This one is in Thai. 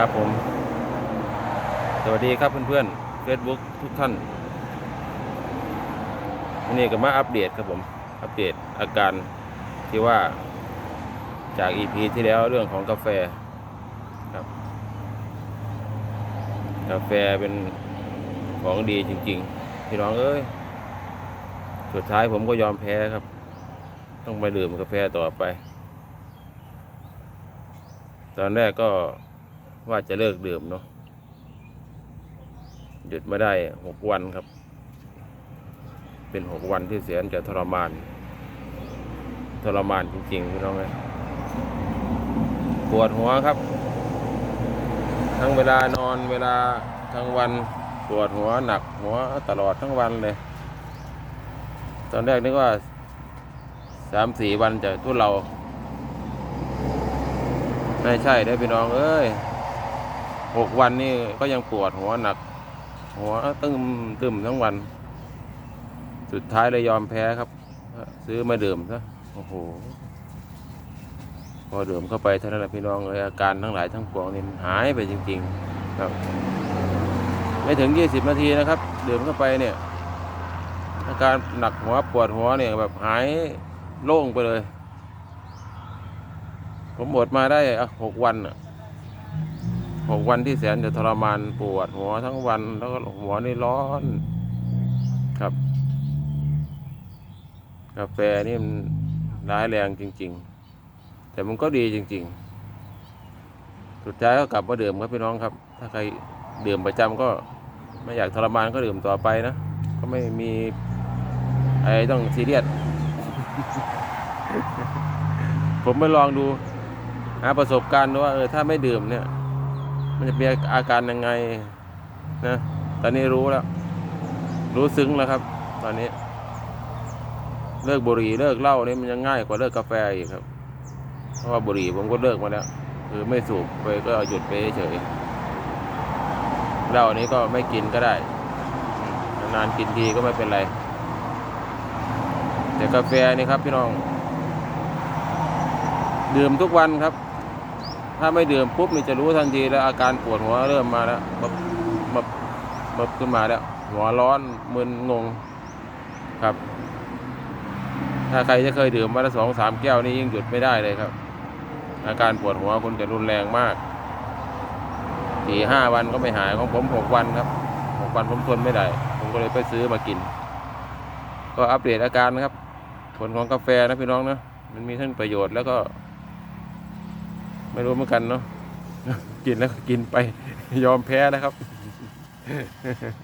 ครับผม สวัสดีครับเพื่อนๆ Facebook ทุกท่านวันนี้ก็มาอัปเดตครับผม อัปเดตอาการที่ว่าจาก EP ที่แล้วเรื่องของกาแฟครับ กาแฟเป็นของดีจริงๆ พี่น้องเอ้ย สุดท้ายผมก็ยอมแพ้ครับ ต้องไปดื่มกาแฟต่อไป ตอนแรกก็ ว่าจะเลิกดื่มเนาะหยุดมาได้หกวันครับ เป็นหกวันที่แสนจะทรมาน ทรมานจริงๆพี่น้องเลยปวดหัวครับ ทั้งเวลานอนเวลาทั้งวันปวดหัวหนักหัวตลอดทั้งวันเลย ตอนแรกนึกว่าสามสี่วันจะทุเราไม่ใช่ได้พี่น้องเอ้ย หกวันนี่ก็ยังปวดหัวหนัก หัวตึมตึมทั้งวัน สุดท้ายเลยยอมแพ้ครับ ซื้อมาดื่มซะโอ้โห พอดื่มเข้าไปท่านั้นแหละพี่น้องเลยอาการทั้งหลายทั้งปวงนี่หายไปจริง ๆ ครับ ไม่ถึงยี่สิบนาทีนะครับ ดื่มเข้าไปเนี่ย อาการหนักหัวปวดหัวเนี่ยแบบหายโล่งไปเลย ผมอดมาได้อะหกวันอะ หกวันที่แสนจะทรมานปวดหัวทั้งวัน แล้วก็หัวนี่ร้อนครับ กาแฟนี่มันร้ายแรงจริง ๆ แต่มันก็ดีจริง ๆ สุดท้ายก็กลับมาดื่มครับพี่น้องครับ ถ้าใครดื่มประจำก็ไม่อยากทรมานก็ดื่มต่อไปนะ ก็ไม่มีอะไรต้องซีเรียสผมไปลองดูหาประสบการณ์ดูว่าเออถ้าไม่ดื่มเนี่ย มันจะมีอาการยังไงนะตอนนี้รู้แล้ว รู้ซึ้งแล้วครับ ตอนนี้ เลิกบุหรี่เลิกเหล้านี่มันยังง่ายกว่าเลิกกาแฟอีกครับ เพราะว่าบุหรี่ผมก็เลิกมาแล้ว คือไม่สูบไปก็หยุดไปเฉยเหล้านี้ก็ไม่กินก็ได้ นานกินทีก็ไม่เป็นไร แต่กาแฟนี่ครับพี่น้อง ดื่มทุกวันครับ ถ้าไม่ดื่มปุ๊บนี่จะรู้ทันทีแล้วอาการปวดหัวเริ่มมาแล้วบบบับบบขึ้นมาแล้ว หัวร้อนมึนงงครับ ถ้าใครจะเคยดื่มมาละสองสามแก้วนี่ยิ่งหยุดไม่ได้เลยครับ อาการปวดหัวคุณจะรุนแรงมากสี่ห้าวันก็ไม่หายของผมหกวันครับหกวันผมทนไม่ได้ ผมก็เลยไปซื้อมากิน ก็อัปเดตอาการนะครับ ผลของกาแฟนะพี่น้องนะมันมีทั้งประโยชน์แล้วก็ ไม่รู้เหมือนกันเนาะกินแล้วกินไปยอมแพ้นะครับ